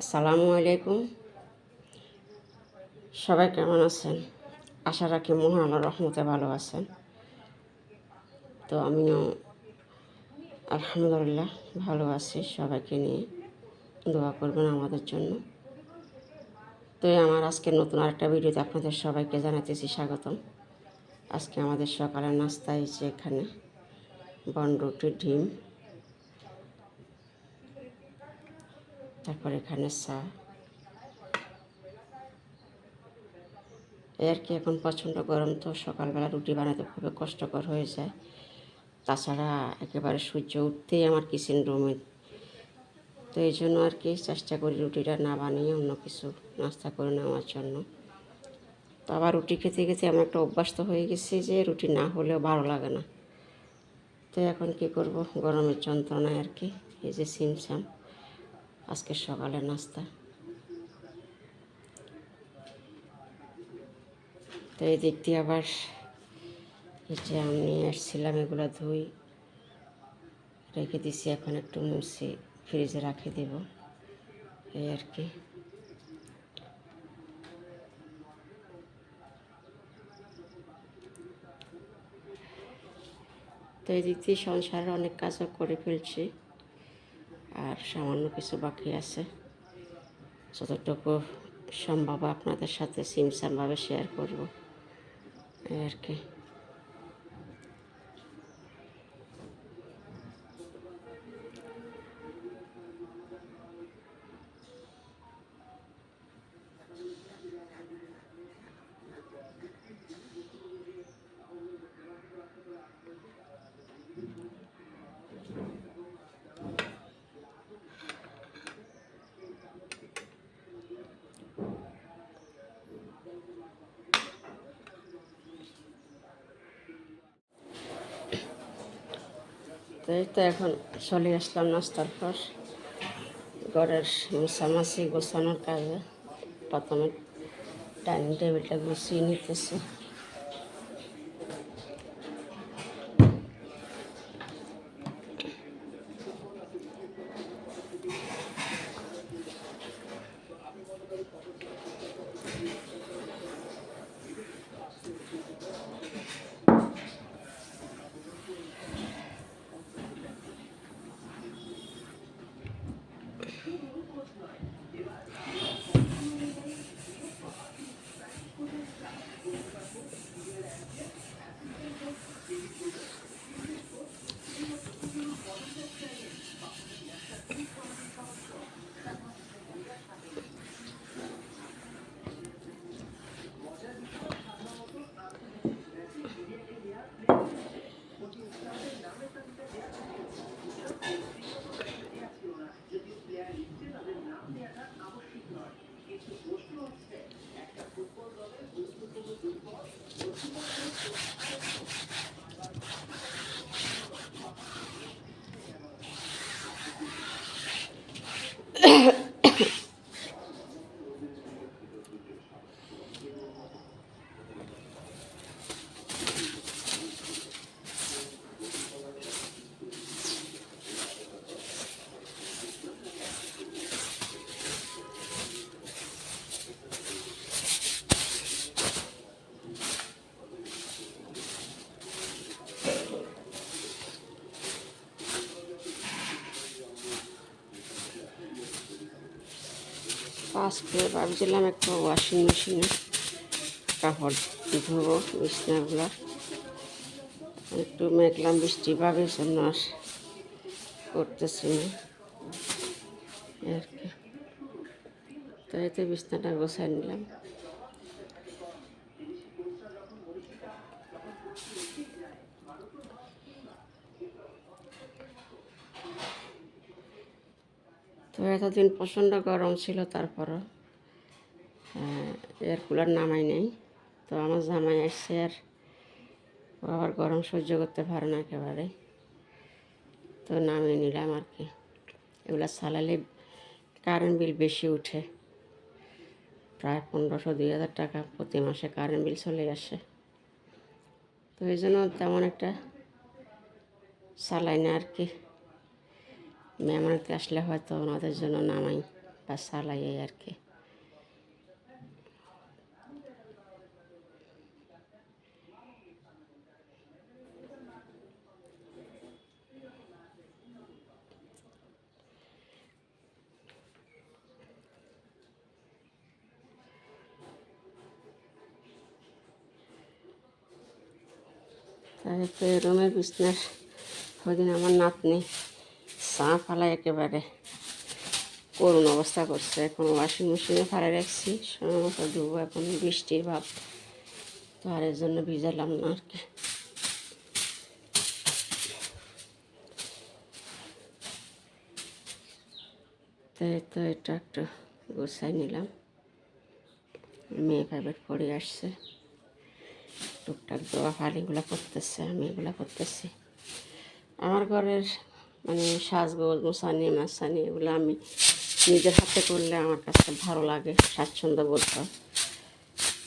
আসসালামু আলাইকুম। সবাই কেমন আছেন? আশা রাখি মহান রহমতে ভালো আছেন। তো আমিও আলহামদুলিল্লাহ ভালো আছি সবাইকে নিয়ে। দোয়া করবেন আমাদের জন্য। তো আমার আজকে নতুন আরেকটা ভিডিওতে আপনাদের সবাইকে জানাতেছি স্বাগতম। আজকে আমাদের সকালের নাস্তা হয়েছে এখানে বনরুটি ডিম। তারপর এখানে চা। এই আর কি এখন প্রচণ্ড গরম তো, সকালবেলা রুটি বানাতে খুবই কষ্টকর হয়ে যায়। তাছাড়া একেবারে সূর্য উঠতেই আমার কিচেন রুমে তো এই জন্য আর কি চেষ্টা করি রুটিটা না বানিয়ে অন্য কিছু নাস্তা করে নেওয়ার জন্য। তো আবার রুটি খেতে খেতে আমার একটা অভ্যাস তো হয়ে গেছে যে রুটি না হলেও ভালো লাগে না। তো এখন কি করব? গরমের যন্ত্রণায় আর কি, এই যে সিমসাম আজকে সকালে নাস্তা। তো এই দিক দিয়ে আবার যে আমি নিয়ে এসেছিলাম এগুলো ধুই, রেখে দিছি, এখন একটু মুছি, ফ্রিজে রাখে দেব, এই আর কি। তো এই দিক দিয়ে সংসারের অনেক কাজও করে ফেলছি। আর সামান্য কিছু বাকি আছে। যতটুকু সম্ভব আপনাদের সাথে সিমসামভাবে শেয়ার করব। আর কি। এই তো এখন চলে আসলাম নাস্তার পর। ঘরের মশামাছি গোছানোর কাজে। প্রথমে ডাইনিং টেবিলটা গুছিয়ে নিতেছি। আজকে ভাবছিলাম একটু ওয়াশিং মেশিনে কাপড় ধুবো বিছনাগুলো। একটু মেঘলাম বৃষ্টি পাবে জন্য করতেছি না। আর কি। তো বিছনাটা গোছাই নিলাম। এতদিন প্রচণ্ড গরম ছিল তারপরও এয়ার কুলার নামাই নেই। তো আমার জামাই আসছে আর আবার গরম সহ্য করতে পারে না একেবারে। তো নামিয়ে নিলাম আর কি। এগুলো চালালে কারেন্ট বিল বেশি উঠে। প্রায় পনেরোশো, দুই হাজার টাকা প্রতি মাসে কারেন্ট বিল চলে আসে। তো এই জন্য তেমন একটা চালাই না আর কি। মেহমানতে আসলে হয়তো ওনাদের জন্য নামাই চালাই এই আর কি। তারপরে রুমের বিছনার ওদিন আমার নাতনি। চা ফালাই একেবারে করুণ অবস্থা করছে। এখন ওয়াশিং মেশিনে ফালাই রাখছি। সময় ধুবো এখন বৃষ্টির ভাব। তো আর এর জন্য ভিজালাম না আর কি। তো এই তো এটা একটু গোছাই নিলাম। মেয়ে প্রাইভেট পড়ে আসছে। টুকটাক দোয়া ফালিগুলো করতেছে, আমি এগুলো করতেছি। আমার ঘরের মানে সাজগোজ মোসানি মাসানি এগুলো আমি নিজের হাতে করলে আমার কাছে ভালো লাগে, স্বাচ্ছন্দ্য বোধ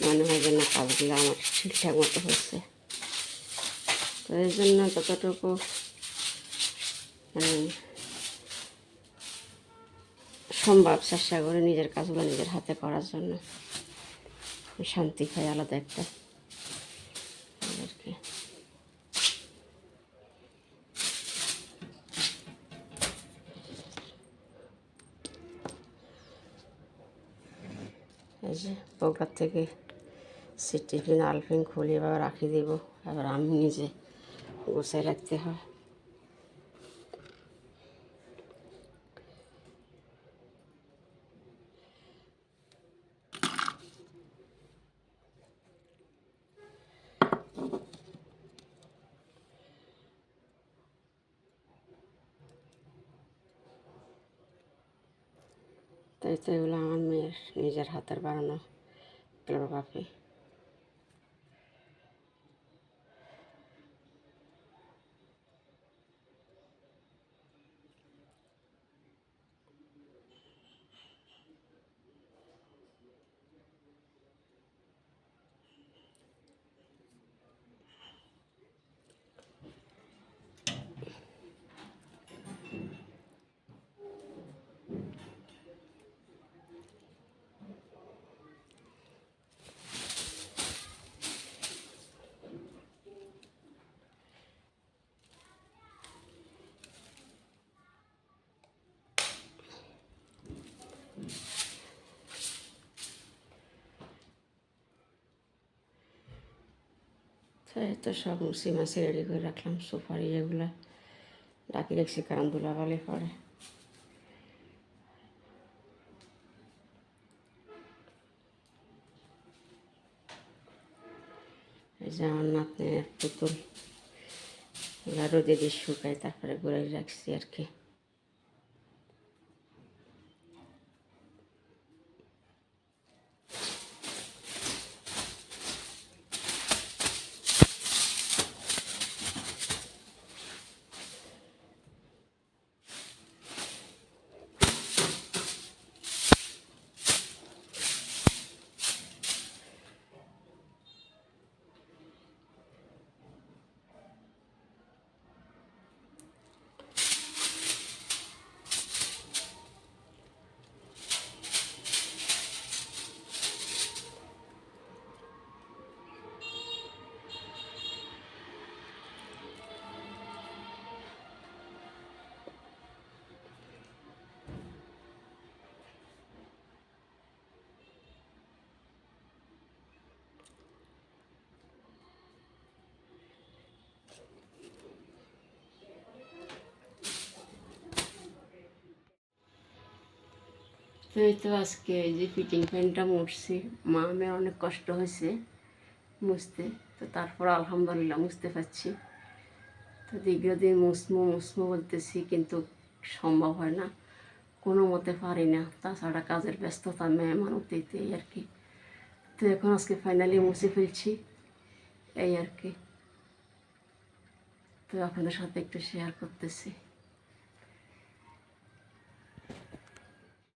মনে হয় যে না, কাজগুলো আমার ঠিকঠাক মতো হয়েছে। তো এই জন্য যতটুকু মানে সম্ভব চেষ্টা করে নিজের কাজগুলো নিজের হাতে করার জন্য। শান্তি পাই আলাদা একটা। আর কি। এই যে পোকার থেকে সে টিফিন আলফিন খুলে এবার রাখি দেব। এবার আমি নিজে গোছায় রাখতে হয়। তো এগুলো আমার মেয়ের নিজের হাতের বানানো তাই তো সব মুসি মাসি রেডি করে রাখলাম সুপারি এগুলো ডাকি রাখছি কারণ ধুলাবালি পরে এই যে আমার নাতনের পুতুল। এগুলো রোদে দিয়ে শুকাই তারপরে ঘুরে রাখছি আর কি। তো এই তো আজকে এই যে ফিটিং ফ্যানটা মুছছি মা আমার অনেক কষ্ট হয়েছে মুছতে। তো তারপর আলহামদুলিল্লাহ মুছতে পারছি। তো দীর্ঘদিন মুসমো মুসমো বলতেছি, কিন্তু সম্ভব হয় না। কোনো মতে পারি না। তাছাড়া কাজের ব্যস্ততা, মেহমান অতীতে এই আর কি। তো এখন আজকে ফাইনালি মুছে ফেলছি, এই আর কি। তো আপনাদের সাথে একটু শেয়ার করতেছি।